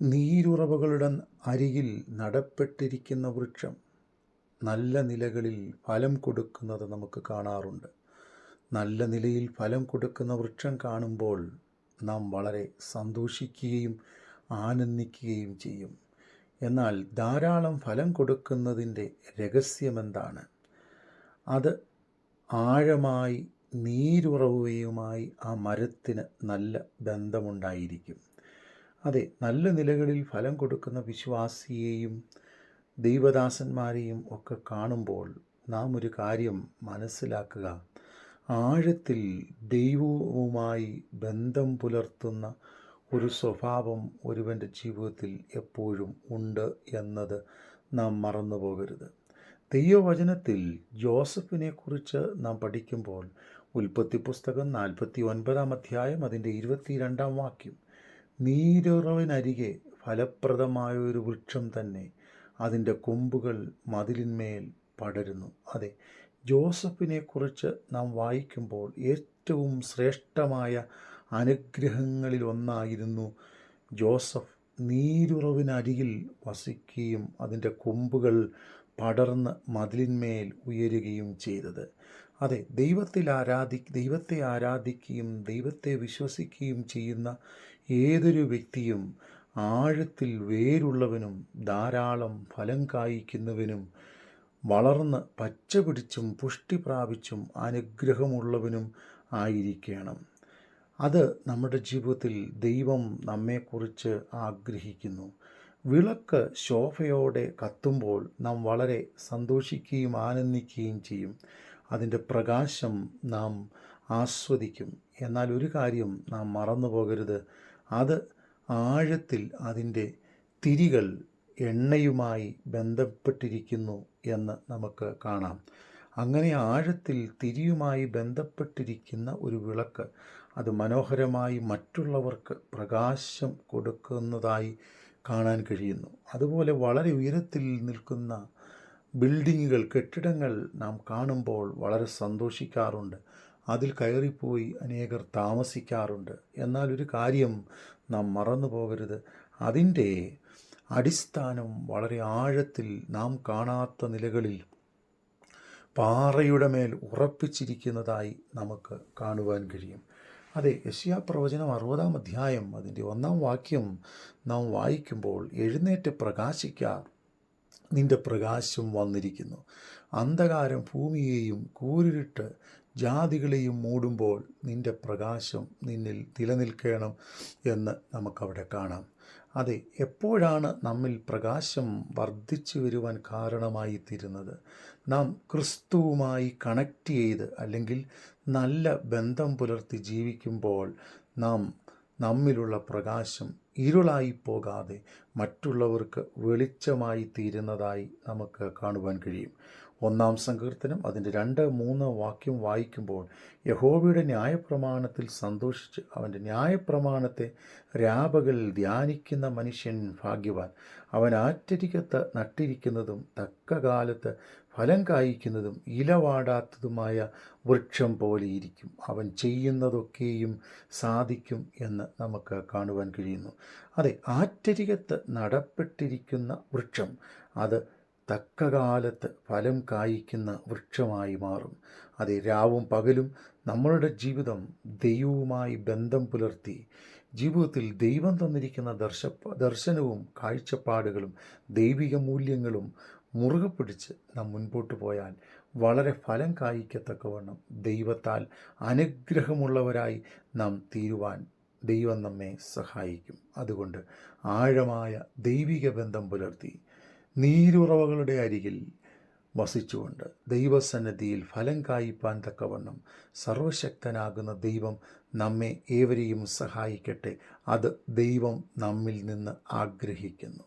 നീരുറവകളുടെ അരികിൽ നടപ്പെട്ടിരിക്കുന്ന വൃക്ഷം നല്ല നിലകളിൽ ഫലം കൊടുക്കുന്നത് നമുക്ക് കാണാറുണ്ട്. നല്ല നിലയിൽ ഫലം കൊടുക്കുന്ന വൃക്ഷം കാണുമ്പോൾ നാം വളരെ സന്തോഷിക്കുകയും ആനന്ദിക്കുകയും ചെയ്യും. എന്നാൽ ധാരാളം ഫലം കൊടുക്കുന്നതിന്റെ രഹസ്യമെന്താണ്? അത് ആഴമായി നീരുറവുകയുമായി ആ മരത്തിന് നല്ല ബന്ധമുണ്ടായിരിക്കും. അതെ നല്ല നിലകളിൽ ഫലം കൊടുക്കുന്ന വിശ്വാസിയെയും ദൈവദാസന്മാരെയും ഒക്കെ കാണുമ്പോൾ നാം ഒരു കാര്യം മനസ്സിലാക്കുക. ആഴത്തിൽ ദൈവവുമായി ബന്ധം പുലർത്തുന്ന ഒരു സ്വഭാവം ഒരുവന്റെ ജീവിതത്തിൽ എപ്പോഴും ഉണ്ട് എന്നത് നാം മറന്നു പോകരുത്. ദൈവവചനത്തിൽ ജോസഫിനെ കുറിച്ച് നാം പഠിക്കുമ്പോൾ ഉൽപ്പത്തി പുസ്തകം നാൽപ്പത്തി ഒൻപതാം അധ്യായം അതിന്റെ ഇരുപത്തിരണ്ടാം വാക്യം നീരുറവിനരികെ ഫലപ്രദമായ ഒരു വൃക്ഷം തന്നെ അതിന്റെ കൊമ്പുകൾ മതിലിന്മേൽ പടരുന്നു. അതെ ജോസഫിനെക്കുറിച്ച് നാം വായിക്കുമ്പോൾ ഏറ്റവും ശ്രേഷ്ഠമായ അനുഗ്രഹങ്ങളിൽ ഒന്നായിരുന്നു ജോസഫ് നീരുറവിനരികിൽ വസിക്കുകയും അതിന്റെ കൊമ്പുകൾ പടർന്ന് മതിലിന്മേൽ ഉയരുകയും ചെയ്തത്. അതെ ദൈവത്തിൽ ആരാധി ദൈവത്തെ ആരാധിക്കുകയും ദൈവത്തെ വിശ്വസിക്കുകയും ചെയ്യുന്ന ഏതൊരു വ്യക്തിയും ആഴത്തിൽ വേരുള്ളവനും ധാരാളം ഫലം കായ്ക്കുന്നവനും വളർന്ന് പച്ചപിടിച്ചും പുഷ്ടി പ്രാപിച്ചും അനുഗ്രഹമുള്ളവനും ആയിരിക്കണം. അത് നമ്മുടെ ജീവിതത്തിൽ ദൈവം നമ്മെക്കുറിച്ച് ആഗ്രഹിക്കുന്നു. വിളക്ക് ശോഭയോടെ കത്തുമ്പോൾ നാം വളരെ സന്തോഷിക്കുകയും ആനന്ദിക്കുകയും ചെയ്യും. അതിന്റെ പ്രകാശം നാം ആസ്വദിക്കും. എന്നാൽ ഒരു കാര്യം നാം മറന്നു പോകരുത്. അത് ആഴത്തിൽ അതിന്റെ തിരികൾ എണ്ണയുമായി ബന്ധപ്പെട്ടിരിക്കുന്നു എന്ന് നമുക്ക് കാണാം. അങ്ങനെ ആഴത്തിൽ തിരിയുമായി ബന്ധപ്പെട്ടിരിക്കുന്ന ഒരു വിളക്ക് അത് മനോഹരമായി മറ്റുള്ളവർക്ക് പ്രകാശം കൊടുക്കുന്നതായി കാണാൻ കഴിയുന്നു. അതുപോലെ വളരെ ഉയരത്തിൽ നിൽക്കുന്ന ബിൽഡിങ്ങുകൾ കെട്ടിടങ്ങൾ നാം കാണുമ്പോൾ വളരെ സന്തോഷിക്കാറുണ്ട്. അതിൽ കയറിപ്പോയി അനേകർ താമസിക്കാറുണ്ട്. എന്നാൽ ഒരു കാര്യം നാം മറന്നു പോകരുത്. അതിന്റെ അടിസ്ഥാനം വളരെ ആഴത്തിൽ നാം കാണാത്ത നിലകളിൽ പാറയുടെ മേൽ ഉറപ്പിച്ചിരിക്കുന്നതായി നമുക്ക് കാണുവാൻ കഴിയും. അതെ യശ്യാ പ്രവചനം അറുപതാം അധ്യായം അതിന്റെ ഒന്നാം വാക്യം നാം വായിക്കുമ്പോൾ എഴുന്നേറ്റ് പ്രകാശിക്കാർ നിന്റെ പ്രകാശം വന്നിരിക്കുന്നു. അന്ധകാരം ഭൂമിയെയും കൂരിട്ട് ജാതികളെയും മൂടുമ്പോൾ നിന്റെ പ്രകാശം നിന്നിൽ നിലനിൽക്കണം എന്ന് നമുക്കവിടെ കാണാം. അതെ എപ്പോഴാണ് നമ്മിൽ പ്രകാശം വർദ്ധിച്ചു വരുവാൻ കാരണമായി തീരുന്നത് നാം ക്രിസ്തുവുമായി കണക്ട് ചെയ്ത് അല്ലെങ്കിൽ നല്ല ബന്ധം പുലർത്തി ജീവിക്കുമ്പോൾ നാം നമ്മിലുള്ള പ്രകാശം ഇരുളായി പോകാതെ മറ്റുള്ളവർക്ക് വെളിച്ചമായി തീരുന്നതായി നമുക്ക് കാണുവാൻ കഴിയും. ഒന്നാം സങ്കീർത്തനം അതിന്റെ രണ്ട് മൂന്ന് വാക്യം വായിക്കുമ്പോൾ യഹോവയുടെ ന്യായപ്രമാണത്തിൽ സന്തോഷിച്ച് അവന്റെ ന്യായപ്രമാണത്തെ രാപകൽ ധ്യാനിക്കുന്ന മനുഷ്യൻ ഭാഗ്യവാൻ. അവൻ ആറ്റരികത്ത് നട്ടിരിക്കുന്നതും തക്ക കാലത്ത് ഫലം കായ്ക്കുന്നതും ഇലവാടാത്തതുമായ വൃക്ഷം പോലെയിരിക്കും അവൻ ചെയ്യുന്നതൊക്കെയും സാധിക്കും എന്ന് നമുക്ക് കാണുവാൻ കഴിയുന്നു. അതെ ആറ്റരികത്ത് നടപ്പെട്ടിരിക്കുന്ന വൃക്ഷം അത് തക്കകാലത്ത് ഫലം കായ്ക്കുന്ന വൃക്ഷമായി മാറും. അത് രാവും പകലും നമ്മളുടെ ജീവിതം ദൈവവുമായി ബന്ധം പുലർത്തി ജീവിതത്തിൽ ദൈവം തന്നിരിക്കുന്ന ദർശ ദർശനവും കാഴ്ചപ്പാടുകളും ദൈവിക മൂല്യങ്ങളും മുറുകെ പിടിച്ച് നാം മുൻപോട്ട് പോയാൽ വളരെ ഫലം കായ്ക്കത്തക്കവണ്ണം ദൈവത്താൽ അനുഗ്രഹമുള്ളവരായി നാം തീരുവാൻ ദൈവം നമ്മെ സഹായിക്കും. അതുകൊണ്ട് ആഴമായ ദൈവിക ബന്ധം പുലർത്തി നീരുറവകളുടെ അരികിൽ വസിച്ചുകൊണ്ട് ദൈവസന്നദ്ധിയിൽ ഫലം കായ്പാൻ തക്കവണ്ണം സർവശക്തനാകുന്ന ദൈവം നമ്മെ ഏവരെയും സഹായിക്കട്ടെ. അത് ദൈവം നമ്മിൽ നിന്ന് ആഗ്രഹിക്കുന്നു.